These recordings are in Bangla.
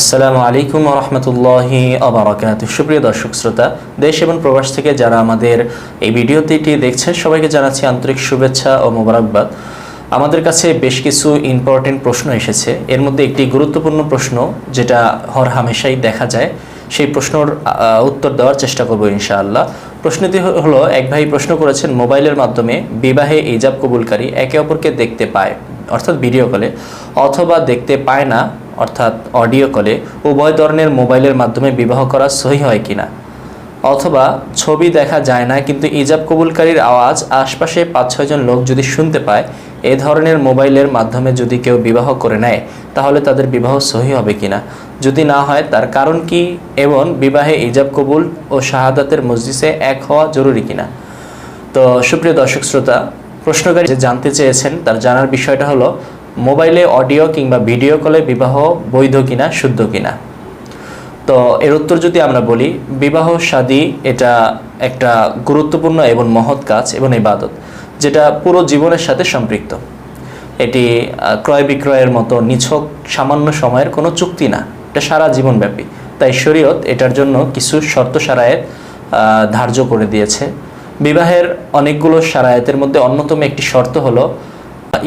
আসসালামু আলাইকুম রহমতুল্লাহি আবরাকাত সুপ্রিয় দর্শক শ্রোতা, দেশ এবং প্রবাস থেকে যারা আমাদের এই ভিডিওটি দেখছেন, সবাইকে জানাচ্ছি আন্তরিক শুভেচ্ছা ও মোবারকবাদ। আমাদের কাছে বেশ কিছু ইম্পর্টেন্ট প্রশ্ন এসেছে। এর মধ্যে একটি গুরুত্বপূর্ণ প্রশ্ন, যেটা হর হামেশাই দেখা যায়, সেই প্রশ্নর উত্তর দেওয়ার চেষ্টা করব ইনশাআল্লাহ। প্রশ্নটি হলো, এক ভাই প্রশ্ন করেছেন, মোবাইলের মাধ্যমে বিবাহে ইজাব কবুলকারী একে অপরকে দেখতে পায়, অর্থাৎ ভিডিও কলে অথবা দেখতে পায় না অর্থাৎ অডিও কলে উভয় ধরনের মোবাইলের মাধ্যমে বিবাহ করা সহি হয় কিনা? অথবা ছবি দেখা যায় না, কিন্তু ইজাব কবুলকারীর আওয়াজ আশপাশে পাঁচ ছয়জন লোক যদি শুনতে পায়, এ ধরনের মোবাইলের মাধ্যমে যদি কেউ বিবাহ করে নেয়, তাহলে তাদের বিবাহ সহি হবে কিনা? যদি না হয়, তার কারণ কি এবং বিবাহে ইজাব কবুল ও শাহাদাতের মসজিদে এক হওয়া জরুরি কিনা? তো সুপ্রিয় দর্শক শ্রোতা, প্রশ্নকারী যে জানতে চেয়েছেন, তার জানার বিষয়টা হলো মোবাইলে অডিও কিংবা ভিডিও কলে বিবাহ বৈধ কিনা, শুদ্ধ কিনা? তো এর উত্তর যদি আমরা বলি, বিবাহ শাদী এটা একটা গুরুত্বপূর্ণ এবং মহৎ কাজ এবং ইবাদত, যেটা পুরো জীবনের সাথে সম্পৃক্ত। এটি ক্রয় বিক্রয়ের মতো নিছক, সামান্য সময়ের কোনো চুক্তি না। এটা সারা জীবনব্যাপী। তাই শরীয়ত এটার জন্য কিছু শর্ত সারায়েত ধার্য করে দিয়েছে। বিবাহের অনেকগুলো সারায়েতের মধ্যে অন্যতম একটি শর্ত হলো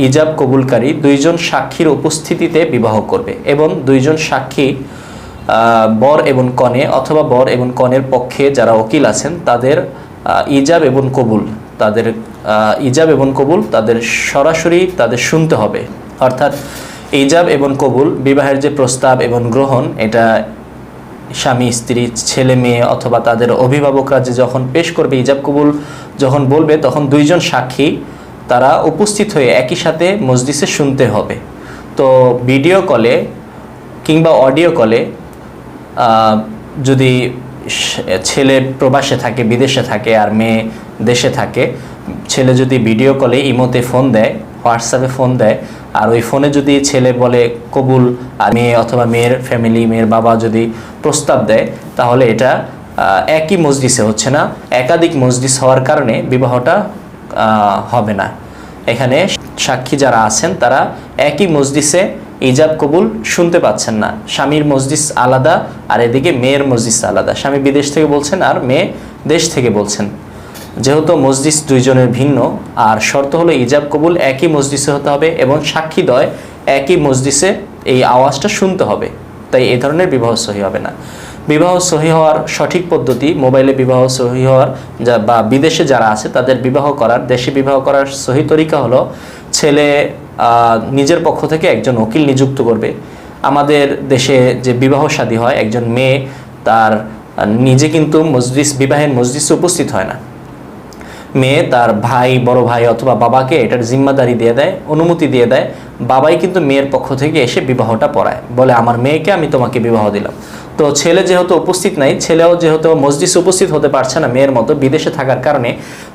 ইজাব কবুলকারী দুইজন সাক্ষীর উপস্থিতিতে বিবাহ করবে এবং দুইজন সাক্ষী বর এবং কনে অথবা বর এবং কনের পক্ষে যারা ওকিল আছেন, তাদের ইজাব এবং কবুল, তাদের ইজাব এবং কবুল তাদের সরাসরি তাদের শুনতে হবে। অর্থাৎ ইজাব এবং কবুল, বিবাহের যে প্রস্তাব এবং গ্রহণ, এটা স্বামী, স্ত্রী, ছেলে, মেয়ে অথবা তাদের অভিভাবকরা যে যখন পেশ করবে ইজাব কবুল, যখন বলবে, তখন দুইজন সাক্ষী তারা উপস্থিত হয়ে একই সাথে মসজিদে শুনতে হবে। তো ভিডিও কলে কিংবা অডিও কলে যদি ছেলে প্রবাসে থাকে, বিদেশে থাকে আর মেয়ে দেশে থাকে, ছেলে যদি ভিডিও কলে ইমোতে ফোন দেয়, হোয়াটসঅ্যাপে ফোন দেয়, আর ওই ফোনে যদি ছেলে বলে কবুল আর মেয়ে অথবা মেয়ের ফ্যামিলি, মেয়ের বাবা যদি প্রস্তাব দেয়, তাহলে এটা একই মসজিদে হচ্ছে না। একাধিক মসজিদ হওয়ার কারণে বিবাহটা হবে না। এখানে সাক্ষী যারা আছেন, তারা একই মসজিদে ইজাব কবুল শুনতে পাচ্ছেন না। স্বামীর মসজিদ আলাদা আর এদিকে মেয়ের মসজিদ আলাদা। স্বামী বিদেশ থেকে বলছেন আর মেয়ে দেশ থেকে বলছেন। যেহেতু মসজিদ দুইজনের ভিন্ন, আর শর্ত হলো ইজাব কবুল একই মসজিদে হতে হবে এবং সাক্ষী সাক্ষীদ্বয় একই মসজিদে এই আওয়াজটা শুনতে হবে। তাই এই ধরনের বিবাহ সহি হবে না। বিবাহ সহি হওয়ার সঠিক পদ্ধতি মোবাইলে বিবাহ সহি হওয়ার যা বা বিদেশে যারা আছে তাদের বিবাহ করার, দেশে বিবাহ করার সহি তরিকা হলো ছেলে নিজের পক্ষ থেকে একজন উকিল নিযুক্ত করবে। আমাদের দেশে যে বিবাহ শাদী হয়, একজন মেয়ে, তার নিজে কিন্তু মজলিস, বিবাহের মজলিসে উপস্থিত হয় না। মেয়ে তার ভাই, বড় ভাই অথবা বাবাকে এটার জিম্মাদারি দিয়ে দেয়, অনুমতি দিয়ে দেয়। বাবাই কিন্তু মেয়ের পক্ষ থেকে এসে বিবাহটা পড়ায়। বলে, আমার মেয়েকে আমি তোমাকে বিবাহ দিলাম। তো ছেলে যেহেতু উপস্থিত নাই, ছেলেও যেহেতু মসজিদে উপস্থিত হতে পারছে না মেয়ের মতো বিদেশে থাকার কারণে,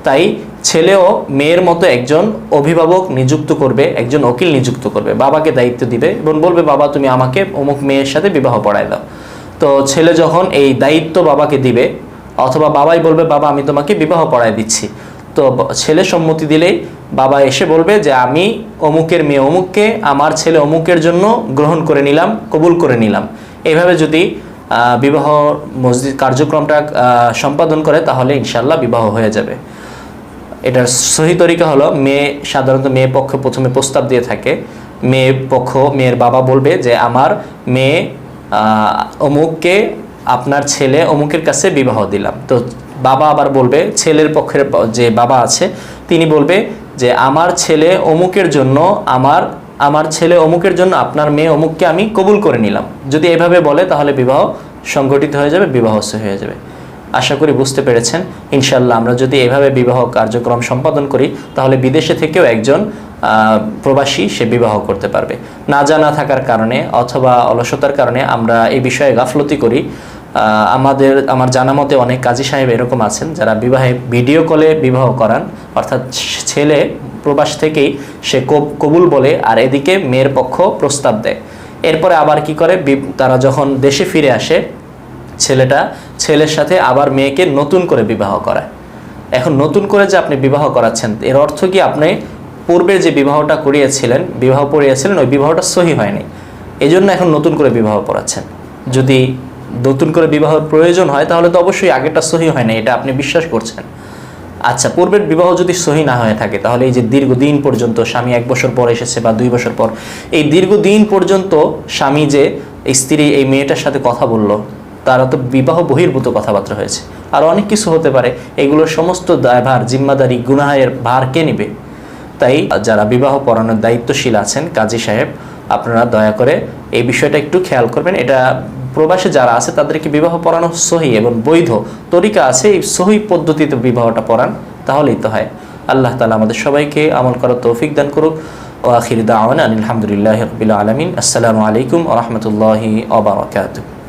তাই ছেলেও মেয়ের মতো একজন অভিভাবক নিযুক্ত করবে, একজন ওকিল নিযুক্ত করবে, বাবাকে দায়িত্ব দিবে এবং বলবে, বাবা, তুমি আমাকে অমুক মেয়ের সাথে বিবাহ পড়ায় দাও। তো ছেলে যখন এই দায়িত্ব বাবাকে দিবে, অথবা বাবাই বলবে, বাবা, আমি তোমাকে বিবাহ পড়ায় দিচ্ছি। তো ছেলে সম্মতি দিলেই বাবা এসে বলবে যে আমি অমুকের মেয়ে অমুককে, আমার ছেলে অমুকের জন্য গ্রহণ করে নিলাম, কবুল করে নিলাম। এইভাবে যদি বিবাহ মসজিদ কার্যক্রমটা সম্পাদন করে, তাহলে ইনশাল্লাহ বিবাহ হয়ে যাবে। এটার সহি তরিকা হলো, মেয়ে সাধারণত মেয়ে পক্ষ প্রথমে প্রস্তাব দিয়ে থাকে। মেয়ে পক্ষ, মেয়ের বাবা বলবে যে আমার মেয়ে অমুককে, আপনার ছেলে অমুকের কাছে বিবাহ দিলাম। তো বাবা আবার বলবে, ছেলের পক্ষের যে বাবা আছে, তিনি বলবে যে, আমার ছেলে অমুকের জন্য আমার আমার ছেলে অমুকের জন্য আপনার মেয়ে অমুককে আমি কবুল করে নিলাম। যদি এভাবে বলে, তাহলে বিবাহ সংগঠিত হয়ে যাবে বিবাহ হয়ে যাবে। আশা করি বুঝতে পেরেছেন। ইনশাল্লাহ আমরা যদি এভাবে বিবাহ কার্যক্রম সম্পাদন করি, তাহলে বিদেশে থেকেও একজন প্রবাসী সে বিবাহ করতে পারবে। না জানা থাকার কারণে অথবা অলসতার কারণে আমরা এই বিষয়ে গাফলতি করি। আমাদের, আমার জানা মতে অনেক কাজী সাহেব এরকম আছেন যারা বিবাহে ভিডিও কলে বিবাহ করান। অর্থাৎ ছেলে প্রবাস থেকেই সে কবুল বলে আর এদিকে মেয়ের পক্ষ প্রস্তাব দেয়। এরপরে আবার কি করে? তারা যখন দেশে ফিরে আসে, ছেলেটা ছেলের সাথে আবার মেয়েকে নতুন করে বিবাহ করায়। এখন নতুন করে যে আপনি বিবাহ করাচ্ছেন, এর অর্থ কি আপনি পূর্বে যে বিবাহটা করিয়েছিলেন, বিবাহ পড়িয়েছিলেন, ওই বিবাহটা সহি হয়নি। এই জন্য এখন নতুন করে বিবাহ পড়াচ্ছেন। যদি নতুন করে বিবাহের প্রয়োজন হয়, তাহলে তো অবশ্যই আগেরটা সহি হয় না, এটা আপনি বিশ্বাস করছেন। আচ্ছা পূর্বের বিবাহ যদি সহি না হয়ে থাকে, তাহলে এই যে দীর্ঘদিন পর্যন্ত স্বামী এক বছর পর এসেছে বা দুই বছর পর, এই দীর্ঘদিন পর্যন্ত স্বামী যে স্ত্রী, এই মেয়েটার সাথে কথা বলল তারা তো বিবাহ বহির্ভূত কথাবার্তা হয়েছে। আর অনেক কিছু হতে পারে এগুলোর সমস্ত দায়ভার, জিম্মাদারি, গুনাহের ভার কে নিবে? তাই যারা বিবাহ পড়ানোর দায়িত্বশীল আছেন, কাজী সাহেব, আপনারা দয়া করে এই বিষয়টা একটু খেয়াল করবেন, এটা প্রবাসে যারা আছে, তাদেরকে বিবাহ পড়ানো সহি এবং বৈধ তরিকা আছে, এই সহি পদ্ধতিতে বিবাহটা পড়ান, তাহলেই তো হয়। আল্লাহ তালা আমাদের সবাইকে আমল করার তৌফিক দান করুক। ও আখির দাওয়ান আলহামদুলিল্লাহ আলমিন। আসসালামু আলাইকুম রহমতুল্লাহি ওবরাকাতুহ